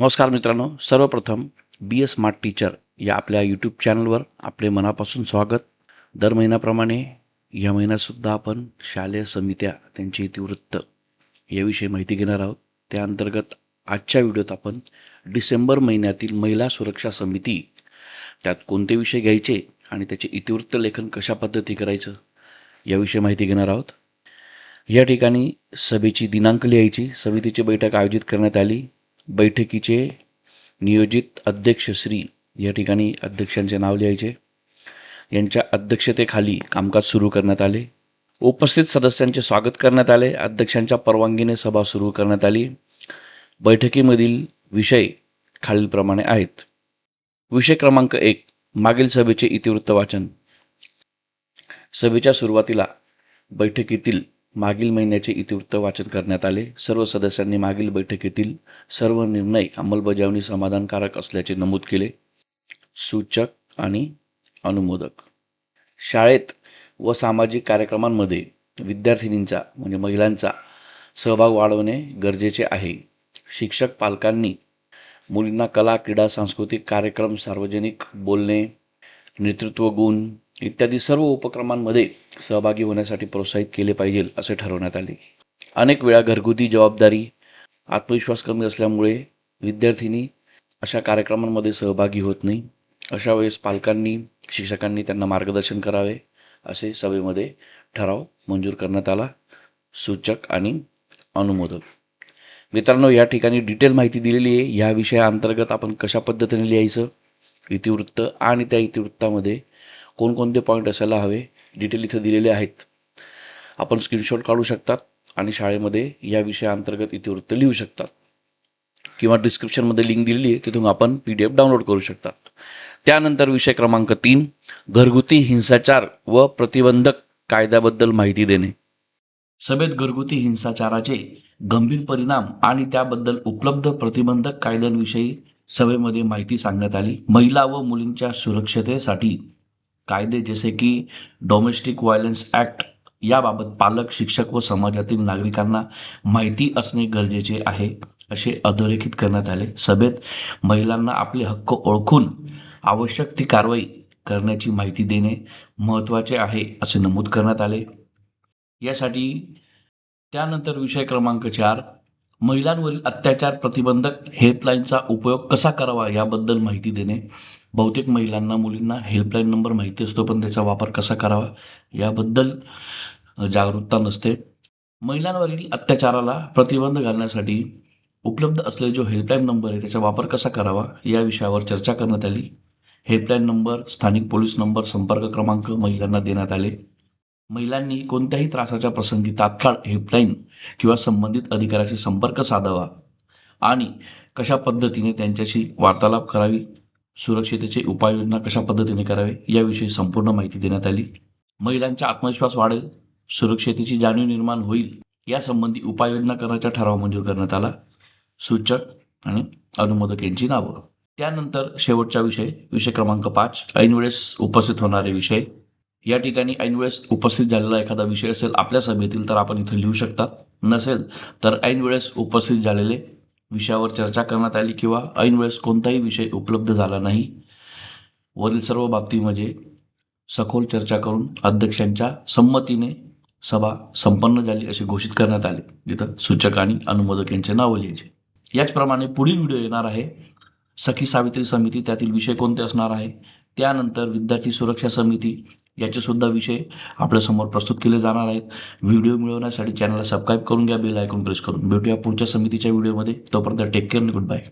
नमस्कार मित्रांनो सर्वप्रथम बी एस स्मार्ट टीचर या आपल्या यूट्यूब चॅनलवर आपले मनापासून स्वागत. दर महिन्याप्रमाणे या महिन्यातसुद्धा आपण शालेय समित्या त्यांची इतिवृत्त याविषयी माहिती घेणार आहोत. त्या अंतर्गत आजच्या व्हिडिओत आपण डिसेंबर महिन्यातील महिला सुरक्षा समिती त्यात कोणते विषय घ्यायचे आणि त्याचे इतिवृत्त लेखन कशा पद्धती करायचं याविषयी माहिती घेणार आहोत. या ठिकाणी सभेची दिनांक लिहायची समितीची बैठक आयोजित करण्यात आली. बैठकीचे नियोजित अध्यक्ष श्री या ठिकाणी अध्यक्षांचे नाव लिहायचे. यांच्या अध्यक्षतेखाली कामकाज सुरू करण्यात आले. उपस्थित सदस्यांचे स्वागत करण्यात आले. अध्यक्षांच्या परवानगीने सभा सुरू करण्यात आली. बैठकीमधील विषय खालीलप्रमाणे आहेत. विषय क्रमांक एक मागील सभेचे इतिवृत्त वाचन. सभेच्या सुरुवातीला बैठकीतील मागील महिन्याचे इतिवृत्त वाचन करण्यात आले. सर्व सदस्यांनी मागील बैठकीतील सर्व निर्णय अंमलबजावणी समाधानकारक असल्याचे नमूद केले. सूचक आणि अनुमोदक. शाळेत व सामाजिक कार्यक्रमांमध्ये विद्यार्थिनींचा म्हणजे महिलांचा सहभाग वाढवणे गरजेचे आहे. शिक्षक पालकांनी मुलींना कला क्रीडा सांस्कृतिक कार्यक्रम सार्वजनिक बोलणे नेतृत्व गुण इत्यादी सर्व उपक्रमांमध्ये सहभागी होण्यासाठी प्रोत्साहित केले पाहिजे असे ठरवण्यात आले. अनेक वेळा घरगुती जबाबदारी आत्मविश्वास कमी असल्यामुळे विद्यार्थिनी अशा कार्यक्रमांमध्ये सहभागी होत नाही. अशा वेळेस पालकांनी शिक्षकांनी त्यांना मार्गदर्शन करावे असे सभेमध्ये ठराव मंजूर करण्यात आला. सूचक आणि अनुमोदक. मित्रांनो या ठिकाणी डिटेल माहिती दिलेली आहे. या विषयाअंतर्गत आपण कशा पद्धतीने लिहायचं इतिवृत्त आणि त्या इतिवृत्तामध्ये कोणकोणते पॉईंट असायला हवे डिटेल इथं दिलेले आहेत. आपण स्क्रीनशॉट काढू शकतात आणि शाळेमध्ये या विषयाअंतर्गत इतिवृत्त लिहू शकतात. किंवा डिस्क्रिप्शनमध्ये लिंक दिलेली आहे तिथून आपण पी डी एफ डाउनलोड करू शकतात. त्यानंतर विषय क्रमांक तीन घरगुती हिंसाचार व प्रतिबंधक कायद्याबद्दल माहिती देणे. सभेत घरगुती हिंसाचाराचे गंभीर परिणाम आणि त्याबद्दल उपलब्ध प्रतिबंधक कायद्यांविषयी सभेमध्ये माहिती सांगण्यात आली. महिला व मुलींच्या सुरक्षतेसाठी कायदे जसे की डोमेस्टिक व्हायलन्स ॲक्ट याबाबत पालक शिक्षक व समाजातील नागरिकांना माहिती असणे गरजेचे आहे असे अधोरेखित करण्यात आले. सभेत महिलांना आपले हक्क ओळखून आवश्यक ती कारवाई करण्याची माहिती देणे महत्त्वाचे आहे असे नमूद करण्यात आले. यासाठी त्यानंतर विषय क्रमांक चार महिलांवरील अत्याचार प्रतिबंधक हेल्पलाईनचा उपयोग कसा करावा याबद्दल माहिती देणे. बहुतेक महिलांना मुलींना हेल्पलाईन नंबर माहिती असतो पण त्याचा वापर कसा करावा याबद्दल जागरूकता नसते. महिलांवरील अत्याचाराला प्रतिबंध घालण्यासाठी उपलब्ध असलेला जो हेल्पलाईन नंबर आहे त्याचा वापर कसा करावा या विषयावर चर्चा करण्यात आली. हेल्पलाईन नंबर स्थानिक पोलीस नंबर संपर्क क्रमांक महिलांना देण्यात आले. महिलांनी कोणत्याही त्रासाच्या प्रसंगी तात्काळ हेल्पलाईन किंवा संबंधित अधिकाऱ्याशी संपर्क साधावा आणि कशा पद्धतीने त्यांच्याशी वार्तालाप करावी सुरक्षितेचे उपाययोजना कशा पद्धतीने करावे याविषयी संपूर्ण माहिती देण्यात आली. महिलांचा आत्मविश्वास वाढेल सुरक्षतेची जाणीव निर्माण होईल यासंबंधी उपाययोजना करण्याचा ठराव मंजूर करण्यात आला. सूचक आणि अनुमोदक यांची नावं. त्यानंतर शेवटचा विषय विषय क्रमांक पाच. ऐनवेळेस उपस्थित होणारे विषय या ठिकाणी ऐनवेळेस उपस्थित झालेला एखादा विषय असेल आपल्या सभेतील तर आपण इथं लिहू शकता. नसेल तर ऐनवेळेस उपस्थित झालेले विषयावर चर्चा करण्यात आली किंवा ऐनवेळेस कोणताही विषय उपलब्ध झाला नाही. वरील सर्व बाबतीमध्ये सखोल चर्चा करून अध्यक्षांच्या संमतीने सभा संपन्न झाली असे घोषित करण्यात आले. जिथं सूचक आणि अनुमोदक यांचे नावं लिहायचे. याचप्रमाणे पुढील व्हिडिओ येणार आहे. सखी सावित्री समिती त्यातील विषय कोणते असणार आहे? त्यानंतर विद्यार्थी सुरक्षा समिती याचेसुद्धा विषय आपल्यासमोर प्रस्तुत केले जाणार आहेत. व्हिडिओ मिळवण्यासाठी चॅनलला सबस्क्राईब करून घ्या बेल आयकॉन प्रेस करून. भेटूया पुढच्या समितीच्या व्हिडिओमध्ये तोपर्यंत टेक केअर गुड बाय